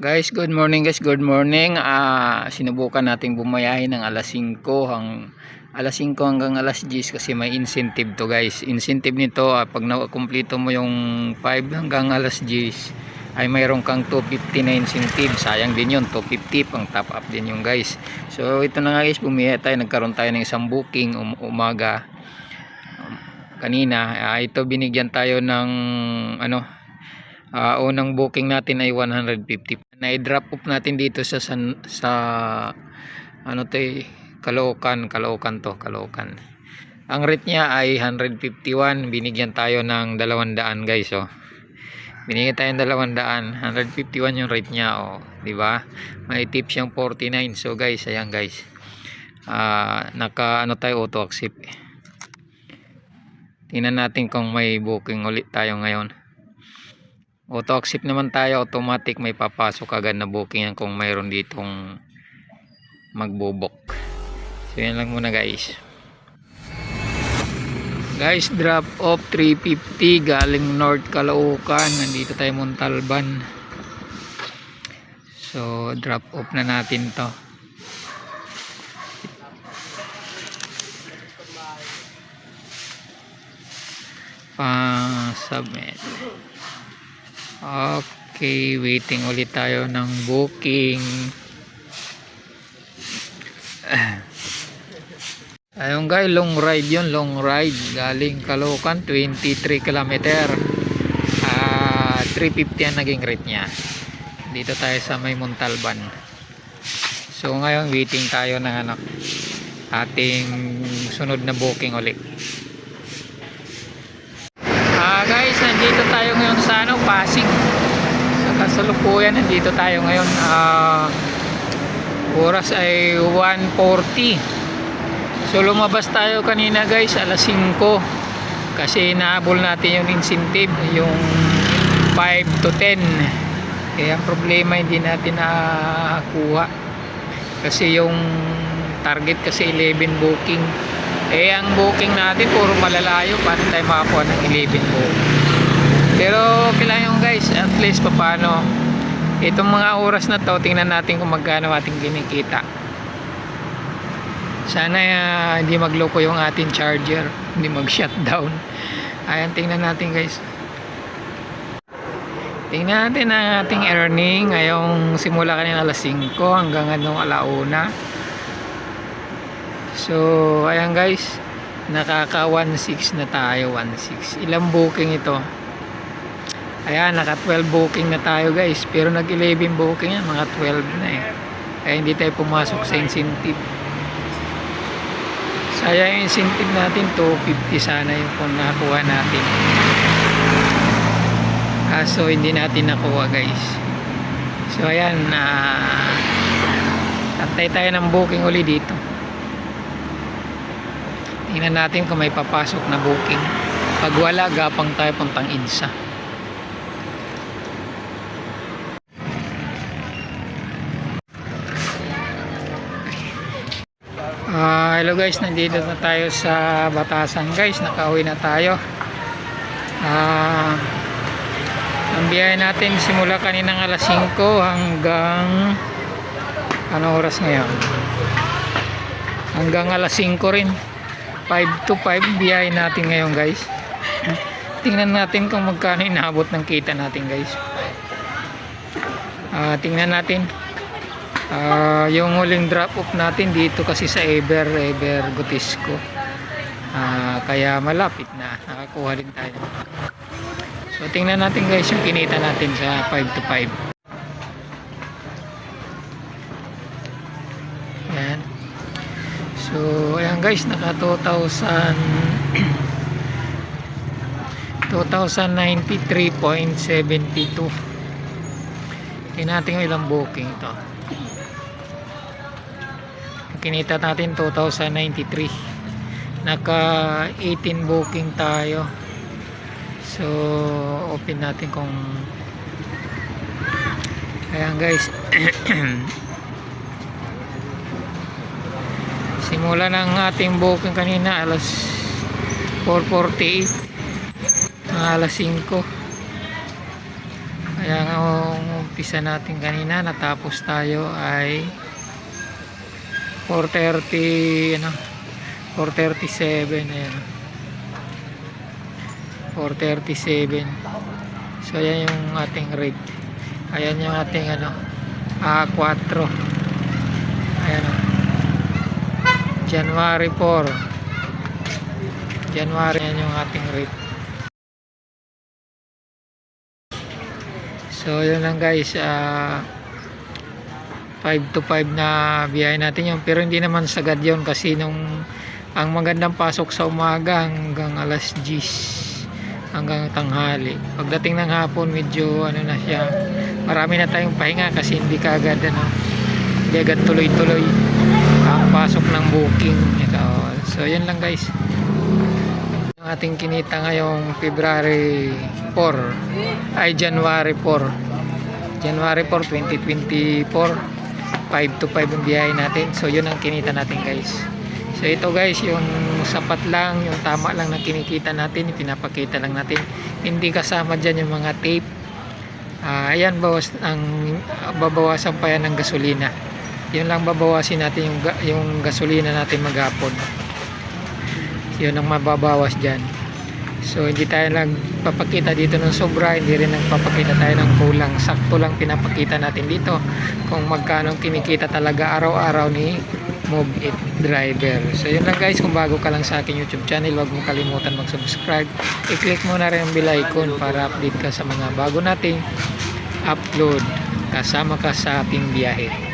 Guys, good morning guys, good morning. Ah, sinubukan nating bumayahe ng alas 5 hang alas 5 hanggang alas 10 kasi may incentive to guys. Incentive nito ah, pag nakumpleto mo yung 5 hanggang alas 10 ay mayroon kang 250 na incentive. Sayang din yun, 250 pang top up din yung guys. So ito na nga guys, bumiyahe tayo, nagkaroon tayo ng isang booking um, umaga um, kanina. Ah, ito binigyan tayo ng ano Ah, unang booking natin ay 150. Na-drop off natin dito sa san, sa ano 'to eh, Caloocan, Caloocan to, Caloocan. Ang rate niya ay 151, binigyan tayo ng 200 guys oh. Binigyan tayo ng 200, 151 yung rate niya oh, di ba? May tip siyang 49. So guys, ayan guys. Ah, naka ano tayo auto accept. Tingnan natin kung may booking ulit tayo ngayon auto accept naman tayo automatic may papasok agad na booking yan kung mayroon ditong magbubok. So yan lang muna guys. Guys drop off 350 galing North Caloocan. Nandito tayo Montalban. So drop off na natin to. Pa submit Okay, waiting ulit tayo ng booking. Ayun guys, long ride yun, long ride. Galing Caloocan, 23 km. Ah, 350 ang naging rate niya. Dito tayo sa may Montalban. So ngayon, waiting tayo ng ano, ating sunod na booking ulit. Ah guys, nandito tayo ngayon sa ano, Pasig. Sa kasalukuyan, nandito tayo ngayon. Ah, oras ay 1.40. So lumabas tayo kanina guys, alas 5. Kasi naabol natin yung incentive, yung 5 to 10. Kaya ang problema hindi natin nakakuha. Kasi yung target kasi 11 booking. Eh, ang booking natin, puro malalayo. Paano tayo makakuha ng 11 booking? Pero, okay lang yung guys. At least, paano. Itong mga oras na to, tingnan natin kung magkano ating kinikita. Sana ah, hindi magloko yung ating charger. Hindi mag-shutdown. Ayan, tingnan natin guys. Tingnan natin ang ating earning ngayong simula kanina alas 5 hanggang anong alauna. So, ayan guys, nakaka 16 na tayo, 16. Ilang booking ito? Ayan, naka 12 booking na tayo guys. Pero nag 11 booking yan, mga 12 na eh. Kaya hindi tayo pumasok sa incentive. Sayang yung incentive natin, 250 sana yung kung nakakuha natin. Kaso hindi natin nakuha guys. So ayan, uh, antay tayo ng booking uli dito. Tingnan natin kung may papasok na booking. Pag wala, gapang tayo puntang IDSA. Ah, hello guys, nandito na tayo sa Batasan guys. Nakauwi na tayo. Ah, ang biyahe natin simula kaninang alas 5 hanggang ano oras ngayon? Hanggang alas 5 rin. 5 to 5 biyahe natin ngayon guys tingnan natin kung magkano inaabot ng kita natin guys Ah, tingnan natin Ah, yung huling drop off natin dito kasi sa Ever Ever Gotisco Ah, kaya malapit na. Nakakuha din tayo. So tingnan natin guys yung kinita natin sa 5 to 5 yan So, ayan guys, naka 2,000 2,093.72 Tingnan natin yung ilang booking ito Kinita natin 2,093 Naka 18 booking tayo. So, open natin kung Ayan guys. Simula ng ating booking kanina alas 4.48 mga alas 5 kaya nga umpisa natin kanina natapos tayo ay 4.30 ano 4.37 ayan. 4.37 so ayan yung ating rate ayan yung ating ano ah 4 ayan o January 4 January yan yung ating rate so yun lang guys ah 5 to 5 na biyahe natin yun. Pero hindi naman sagad yun kasi nung ang magandang pasok sa umaga hanggang alas 10 hanggang tanghali. Pagdating ng hapon medyo ano na siya marami na tayong pahinga kasi hindi kaagad ano hindi agad tuloy tuloy ang pasok ng booking ito so yun lang guys yung ating kinita ngayong February 4 ay January 4 January 4 2024 5 to 5 ang biyahe natin. So yun ang kinita natin guys. So ito guys yung sapat lang yung tama lang na kinikita natin pinapakita lang natin. Hindi kasama dyan yung mga tape. Ah, ayan bawas ang babawasan pa yan ng gasolina. Yun lang babawasin natin yung, yung gasolina natin maghapon yun ang mababawas dyan. So hindi tayo nagpapakita dito ng sobra hindi rin nagpapakita tayo ng kulang. Sakto lang pinapakita natin dito kung magkano kinikita talaga araw-araw ni Move It Driver. So yun lang guys kung bago ka lang sa aking YouTube channel huwag mo kalimutan mag-subscribe. I-click mo na rin ang bell icon para update ka sa mga bago nating upload. Kasama ka sa ating biyahe